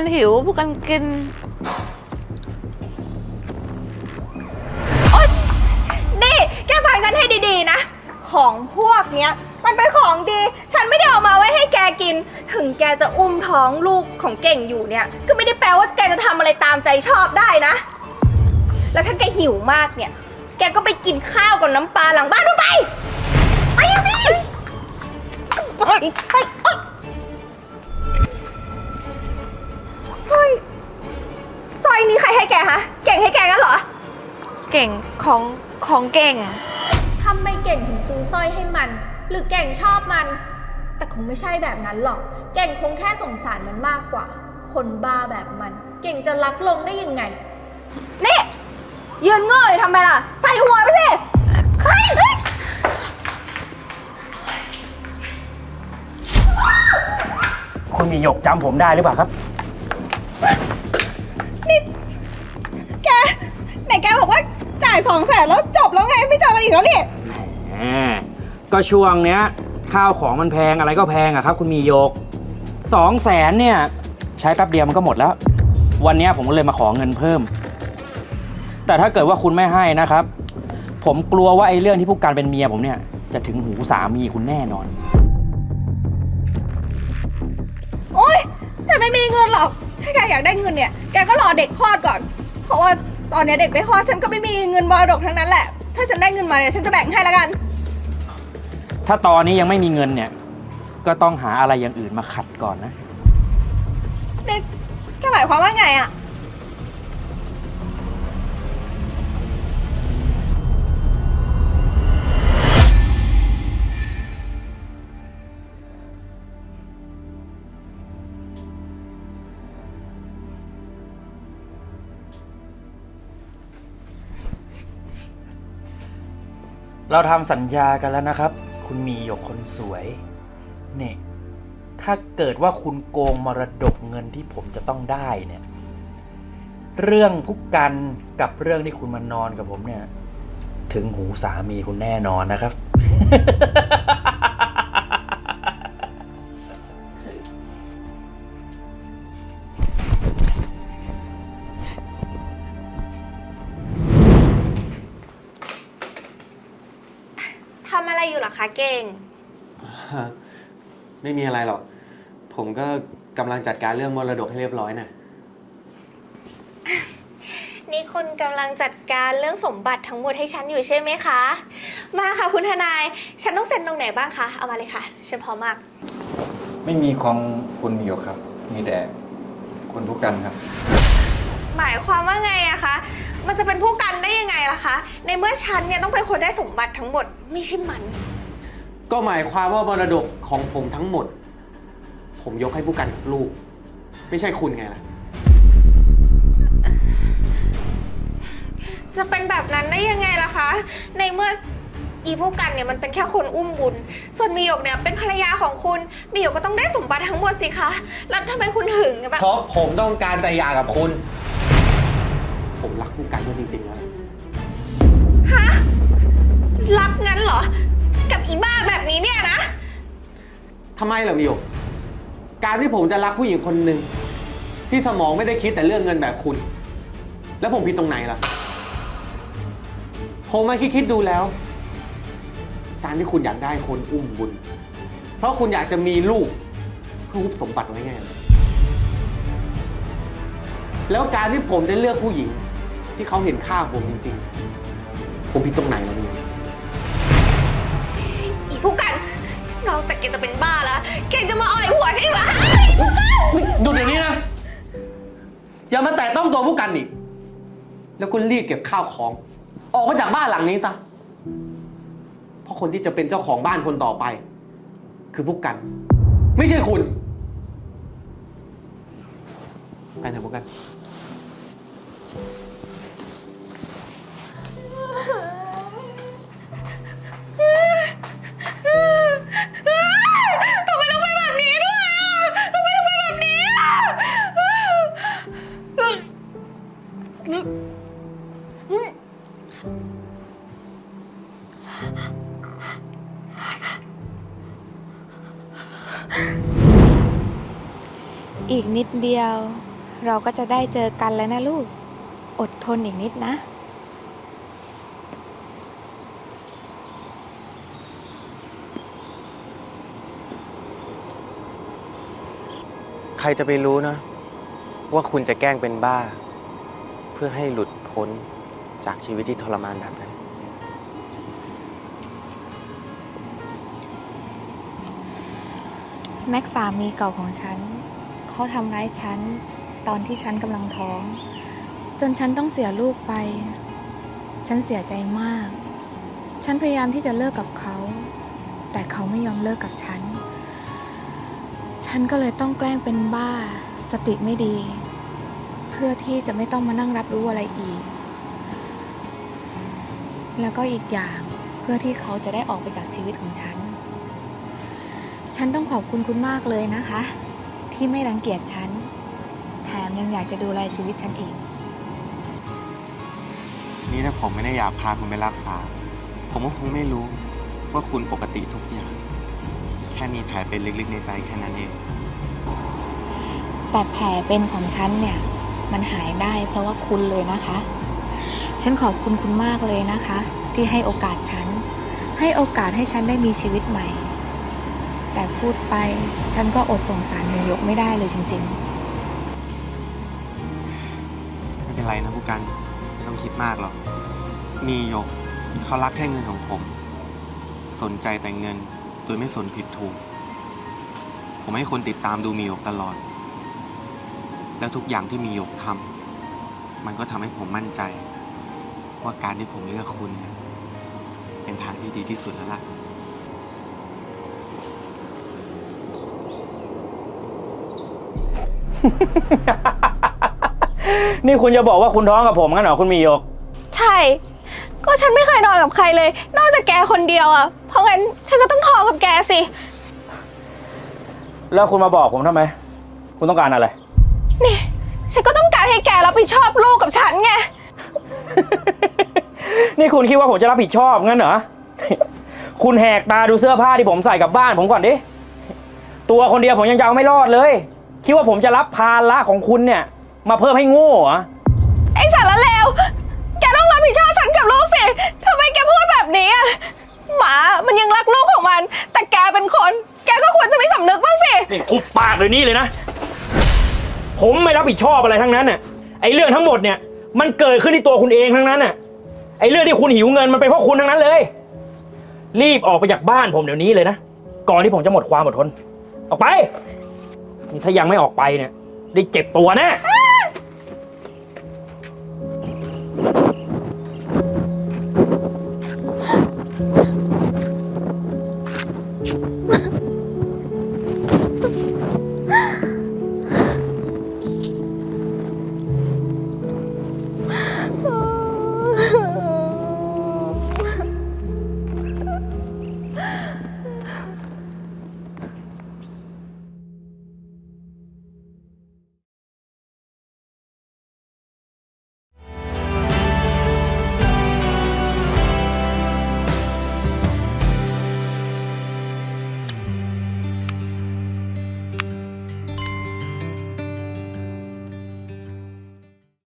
กันหิว พวกกันกินนี่แกฟังฉันให้ดีๆนะ ของพวกเนี้ย มันเป็นของดี ฉันไม่ได้เอามาไว้ให้แกกิน ถึงแกจะอุ้มท้องลูกของเก่งอยู่เนี่ย ก็ไม่ได้แปลว่าแกจะทำอะไรตามใจชอบได้นะ แล้วถ้าแกหิวมากเนี่ย แกก็ไปกินข้าวกับน้ำปลาหลังบ้านนู่นไป ไปสิ ไปไปเอ้ย ก่งของของเก่ง ทำไมเก่งถึงซื้อสร้อยให้มัน หรือเก่งชอบมัน แต่คงไม่ใช่แบบนั้นหรอก เก่งคงแค่สงสารมันมากกว่า คนบ้าแบบมัน เก่งจะรักลงได้ยังไง นี่ ยืนเง่อยทำไมล่ะ ใส่หัวไปสิใครเฮ้ยคุณมีหยกจำผมได้หรือเปล่าครับ อกันอีกแล้วนี่แหมก็ช่วงเนี้ย ข้าวของมันแพงอะไรก็แพงอะครับ คุณมีโยกสองแสนเนี่ย ใช้แป๊บเดียวมันก็หมดแล้ว วันเนี้ยผมก็เลยมาขอเงินเพิ่ม แต่ถ้าเกิดว่าคุณไม่ให้นะครับ ผมกลัวว่าไอ้เรื่องที่ผู้การเป็นเมียผมเนี่ย จะถึงหูสามีคุณแน่นอน โอ๊ยฉันไม่มีเงินหรอก ถ้าแกอยากได้เงินเนี่ย แกก็รอเด็กคลอดก่อน เพราะว่าตอนเนี้ยเด็กไปคลอดฉันก็ไม่มีเงินมรดกทั้งนั้นแหละ ถ้าฉันได้เงินมาเนี่ยฉันจะแบ่งให้ละกัน ถ้าตอนนี้ยังไม่มีเงินเนี่ย ก็ต้องหาอะไรอย่างอื่นมาขัดก่อนนะ นี่แกหมายความว่าไงอะ เราทำสัญญากันแล้วนะครับ คุณมีหยกคนสวย เนี่ย ถ้าเกิดว่าคุณโกงมรดกเงินที่ผมจะต้องได้เนี่ย เรื่องผู้กันกับเรื่องที่คุณมานอนกับผมเนี่ย ถึงหูสามีคุณแน่นอนนะครับ รอยู่หรอคะเก่ง ไม่มีอะไรหรอก ผมก็กำลังจัดการเรื่องมรดกให้เรียบร้อยนะนี่คุณกำลังจัดการเรื่องสมบัติทั้งหมดให้ฉันอยู่ใช่ไหมคะ มาค่ะคุณทนาย ฉันต้องเซ็นตรงไหนบ้างคะ เอามาเลยค่ะ ฉันพร้อมมาก ไม่มีของคุณมิวครับ มีแต่คุณผู้กันครับ หมายความว่าไงอะคะ มันจะเป็นผู้กันได้ยังไงล่ะคะ ในเมื่อฉันเนี่ยต้องเป็นคนได้สมบัติทั้งหมด ไม่ใช่มัน ก็หมายความว่ามรดกของผมทั้งหมด ผมยกให้ผู้กันกับลูก ไม่ใช่คุณไงล่ะ จะเป็นแบบนั้นได้ยังไงล่ะคะ ในเมื่ออีผู้กันเนี่ยมันเป็นแค่คนอุ้มบุญ ส่วนมีหยกเนี่ยเป็นภรรยาของคุณ มีหยกก็ต้องได้สมบัติทั้งหมดสิคะ แล้วทำไมคุณถึงแบบ เพราะผมต้องการแต่หย่ากับคุณ ผมรักผู้กันจริงๆแล้ว ฮะ รักงั้นเหรอ กับอีบ้าแบบ นี้เนี่ยนะ ทำไมล่ะมิวการที่ผมจะรักผู้หญิงคนหนึ่งที่สมองไม่ได้คิดแต่เรื่องเงินแบบคุณ แล้วผมผิดตรงไหนล่ะ ผมมาคิดคิดๆดูแล้ว การที่คุณอยากได้คนอุ้มบุญ เพราะคุณอยากจะมีลูกเพื่อฮุบสมบัติไว้ไงล่ะแล้วการที่ผมได้เลือกผู้หญิง ที่เขาเห็นค่าผมจริงๆ ผมผิดตรงไหนล่ะมิว ผู้กัน นอกจากแกจะเป็นบ้าแล้วแกจะมาอ่อยหัวฉันอีกเหรอฮะผู้กัน หยุดเดี๋ยวนี้นะ อย่ามาแตะต้องตัวผู้กันอีก แล้วก็รีบเก็บข้าวของ ออกมาจากบ้านหลังนี้ซะ เพราะคนที่จะเป็นเจ้าของบ้านคนต่อไป คือผู้กัน ไม่ใช่คุณ ไปเถอะผู้กัน อีกนิดเดียว เราก็จะได้เจอกันแล้วนะลูก อดทนอีกนิดนะ ใครจะไปรู้นะ ว่าคุณจะแกล้งเป็นบ้า เพื่อให้หลุดพ้นจากชีวิตที่ทรมานแบบนั้น แม็กสามีเก่าของฉันเขาทำร้ายฉัน ตอนที่ฉันกำลังท้อง จนฉันต้องเสียลูกไป ฉันเสียใจมาก ฉันพยายามที่จะเลิกกับเขา แต่เขาไม่ยอมเลิกกับฉัน ฉันก็เลยต้องแกล้งเป็นบ้า สติไม่ดี เพื่อที่จะไม่ต้องมานั่งรับรู้อะไรอีก แล้วก็อีกอย่างเพื่อที่เขาจะได้ออกไปจากชีวิตของฉัน ฉันต้องขอบคุณคุณมากเลยนะคะ ที่ไม่รังเกียจฉัน แถมยังอยากจะดูแลชีวิตฉันอีก นี่ถ้าผมไม่ได้อยากพาคุณไปรักษา ผมก็คงไม่รู้ว่าคุณปกติทุกอย่าง แค่มีแผลเป็นลึกๆในใจแค่นั้นเอง แต่แผลเป็นของฉันเนี่ย มันหายได้เพราะว่าคุณเลยนะคะ ฉันขอบคุณคุณมากเลยนะคะ ที่ให้โอกาสฉัน ให้โอกาสให้ฉันได้มีชีวิตใหม่ แต่พูดไป ฉันก็อดสงสารเมยกไม่ได้เลยจริงๆไม่เป็นไรนะผู้กันไม่ต้องคิดมากหรอกมียกเขารักแค่เงินของผม สนใจแต่เงินโดยไม่สนผิดถูก ผมให้คนติดตามดูมียกตลอด แล้วทุกอย่างที่มียกทำมันก็ทำให้ผมมั่นใจ ว่าการที่ผมเลือกคุณเนี่ยเป็นทางที่ดีที่สุดแล้วล่ะ นี่คุณจะบอกว่าคุณท้องกับผมงั้นเหรอคุณมีโยก ใช่ ก็ฉันไม่เคยนอนกับใครเลย นอกจากแกคนเดียวอะเพราะงั้นฉันก็ต้องท้องกับแกสิ แล้วคุณมาบอกผมทำไม คุณต้องการอะไร นี่ ฉันก็ต้องการให้แกรับผิดชอบลูกกับฉันไง นี่คุณคิดว่าผมจะรับผิดชอบงั้นเหรอ คุณแหกตาดูเสื้อผ้าที่ผมใส่กลับบ้านผมก่อนดิ ตัวคนเดียวผมยังจะเอาไม่รอดเลย คิดว่าผมจะรับภาระของคุณเนี่ย มาเพิ่มให้โง่เหรอ ไอ้สารเลว แกต้องรับผิดชอบฉันกับลูกสิทำไมแกพูดแบบนี้อะหมา มันยังรักลูกของมัน แต่แกเป็นคน แกก็ควรจะมีสำนึกบ้างสิ นี่คุบปากเลยนี่เลยนะ ผมไม่รับผิดชอบอะไรทั้งนั้นน่ะ ไอ้เรื่องทั้งหมดเนี่ย มันเกิดขึ้นที่ตัวคุณเองทั้งนั้นน่ะ ไอ้เรื่องที่คุณหิวเงินมันเป็นเพราะคุณทั้งนั้นเลย รีบออกไปจากบ้านผมเดี๋ยวนี้เลยนะ ก่อนที่ผมจะหมดความอดทน ออกไป นี่ถ้ายังไม่ออกไปเนี่ย ได้เจ็บตัวแน่